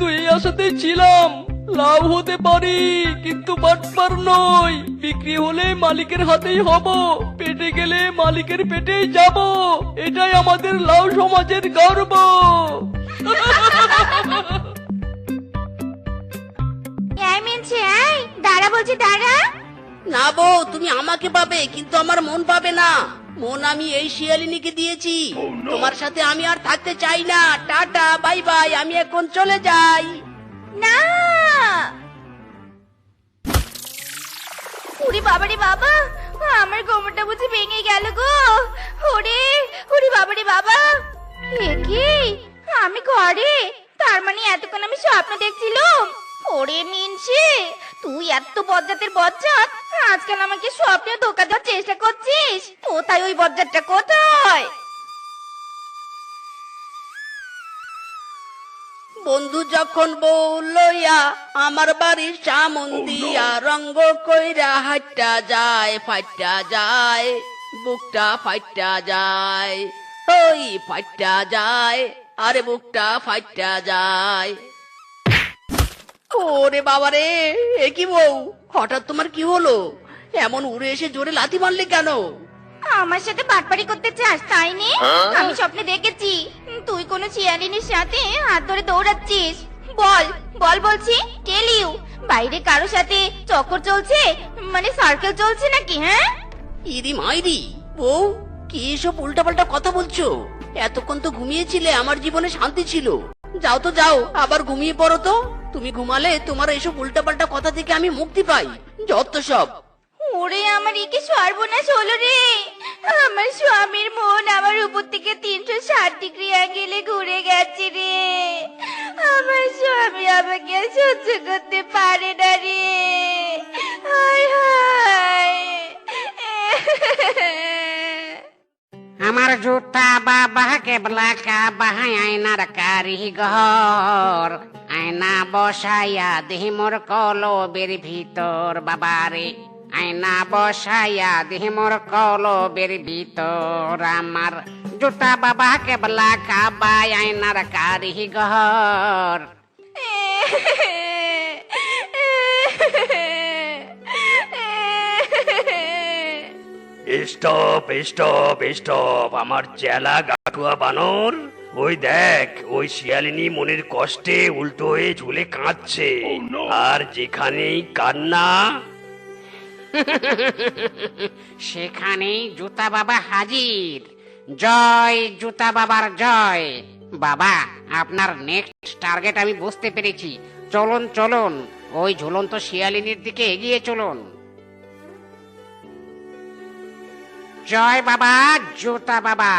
তো এই আশাতেই ছিলাম। লাভ হতে পারি কিন্তু বাটপার নই। বিক্রি হলে মালিকের হাতেই হব পেটে গেলে মালিকের পেটেই যাব। এটাই আমাদের লাউ সমাজের গর্ব। দাঁড়া বলছি দাঁড়া। না বউ তুমি আমাকে পাবে কিন্তু আমার মন পাবে না। মন আমি এই শিয়ালিনীকে দিয়েছি। তোমার সাথে আমি আর থাকতে চাই না। টাটা বাই বাই আমি এখন চলে যাই। না! ওরে বাবারে বাবা আমার কোমরটা বুঝি ভেঙে গেল গো। ওরে ওরে বাবারে বাবা। এ কি? আমি ঘরে? তার মানে এতক্ষণ আমি স্বপ্ন দেখছিলাম? ওরে মিনছে তুই এত বজ্জাতের বজ্জাত। আজকাল আমাকে স্বপ্নে ধোকা দেওয়ার চেষ্টা করছিস? কোথায় ওই বজ্জাতটা? কোথায়? বন্ধু যখন বউ লইয়া আমার বাড়ির সামন দিয়া রঙ্গ কইরা হাইটা যায় ফাইটা যায়, বুকটা ফাইটা যায়, ওই ফাইটা যায়, আরে বুকটা ফাইটা যায়। ওরে বাবারে, এ কি বউ? হঠাৎ তোমার কি হলো? এমন উড়ে এসে জোরে লাথি মারলে কেন? আমার সাথে বাটপাড়ি করতে চাস তাই নে? আমি স্বপ্নে দেখেছি তুই কোনো শিয়ালিনীর সাথে হাত ধরে দৌড়াচ্ছিস। বল বল বলছি টেল ইউ বাইরে কারও সাথে চক্কর চলছে? মানে সার্কেল চলছে নাকি হ্যাঁ? ইরি মাইরি বউ কি এসব উল্টাপাল্টা কথা বলছো? এতক্ষণ তো ঘুমিয়েছিলে আমার জীবনে শান্তি ছিল। যাও তো যাও আবার ঘুমিয়ে পড়ো তো। তুমি ঘুমালে তোমার এসব উল্টাপাল্টা কথা থেকে আমি মুক্তি পাই। যত সব। ওরে আমার একে সর্বনাশ হলো রে। আমার স্বামীর মন আমার উপর থেকে তিনশো ষাট ডিগ্রি অ্যাঙ্গেলে ঘুরে গেছে রে। আমার স্বামী আমাকে সহ্য করতে পারে না রে। হায় হায়। আমার জুতা বাবা কেবলা কা বাহাই আয়নার কারিগর আয়না বসাইয়া দেহি মোর কলবের ভিতর, বাবারে। আয়না বসাইয়া দেহি মোর কলবের ভিতর, আমার জুতা বাবা কেবলা কা বাই আয়নার কারিগর স্টপ স্টপ স্টপ, আমার চেলা গাটুয়া বানর। ওই দেখ ওই শিয়ালিনী মনের কষ্টে উল্টো হয়ে ঝুলে কাঁদছে। আর যেখানেই কান্না সেখানেই জুতা বাবা হাজির। জয় জুতা বাবার জয়। বাবা আপনার নেক্সট টার্গেট আমি বুঝতে পেরেছি। চলুন চলুন ওই ঝুলন্ত শিয়ালিনীর দিকে এগিয়ে চলুন। জয় বাবা জুতা বাবা।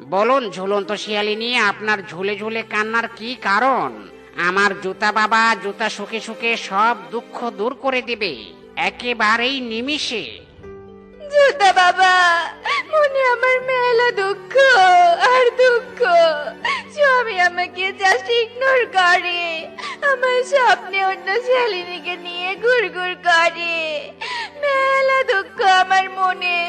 বলুন, ঝুলন্ত শিয়ালিনী আপনার ঝুলে ঝুলে কান্নার কি কারণ? আমার জুতা বাবা জুতা শুকে শুকে সব দুঃখ দূর করে দেবে, একেবারেই নিমিষে। জুতা বাবা, মনে আমার মেলা দুঃখ, আর দুঃখ। স্বামী আমাকে জাস্ট ইগনোর করে, আমার স্বপ্নে অন্য শালিনীকে নিয়ে ঘুরঘুর করে। মেলা দুঃখ আমার মনে।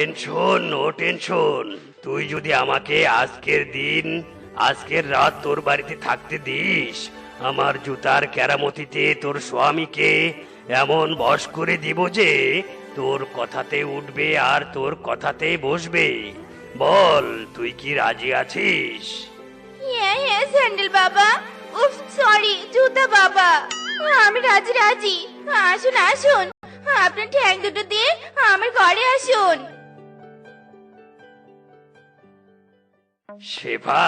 Tension no tension. তুই যদি আমাকে আজকের দিন, আজকের রাত তোর বাড়িতে থাকতে দিস, আমার জুতার কেরামতিতে তোর স্বামীকে এমন বশ করে দিব যে তোর কথাতে উঠবে আর তোর কথাতে বসবে। বল, তুই কি রাজি আছিস? হ্যাঁ হ্যাঁ স্যান্ডেল বাবা। উফ, সরি, জুতা বাবা। আমি রাজি রাজি। আসুন আসুন। আপনার ঠ্যাং দুটো দিয়ে আমার ঘরে আসুন। শেফা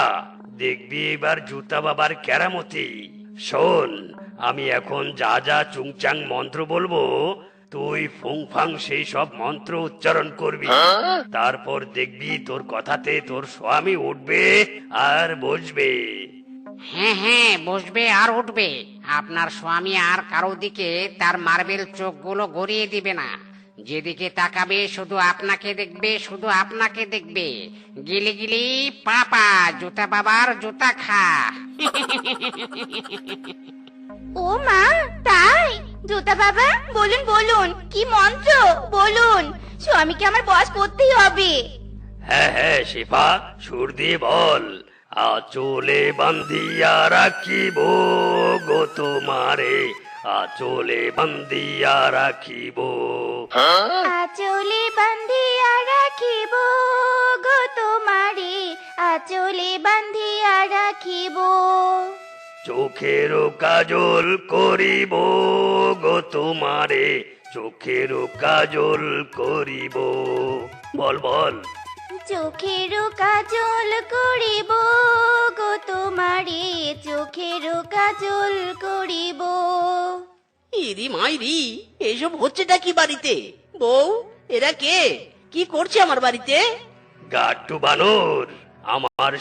দেখবি এবার জুতা বাবার কেরামতি। শোন আমি এখন যা যা চুংচাং মন্ত্র বলব তুই ফুং ফাং সেই সব মন্ত্র উচ্চারণ করবি। তারপর দেখবি তোর কথাতে তোর স্বামী উঠবে আর বসবে। হ্যাঁ হ্যাঁ বসবে আর উঠবে। আপনার স্বামী আর কারও দিকে তার মার্বেল চোখগুলো গড়িয়ে দিবে না। যেদিকে তাকাবে শুধু আপনাকে দেখবে শুধু আপনাকে দেখবে। গিলি গিলি পাপা জুতা বাবার জুতা খা। ও মা তাই? জুতা বাবা বলুন বলুন কি মন্ত্র? বলুন স্বামীকে আমার বস করতেই হবে। হ্যাঁ হ্যাঁ শেফা সুর দিয়ে বল। আচলে বান্ধিয়া রাখিব গো তোমারে। আচলে বান্ধিয়া রাখিব। আচলে বান্ধিয়া রাখিব গো তোমারে আচলে বান্ধিয়া রাখিব। চোখের কাজল করিব গো তোমারে চোখের কাজল করিব। বল বল। চোখের কাজল করিব গো তোমারে চোখের কাজল করিব। ইরি মাইরি, এসব হচ্ছেটা কি বাড়িতে? বউ, এরা কে? কি করছে আমার বাড়িতে? গাট্টু বানর, আমার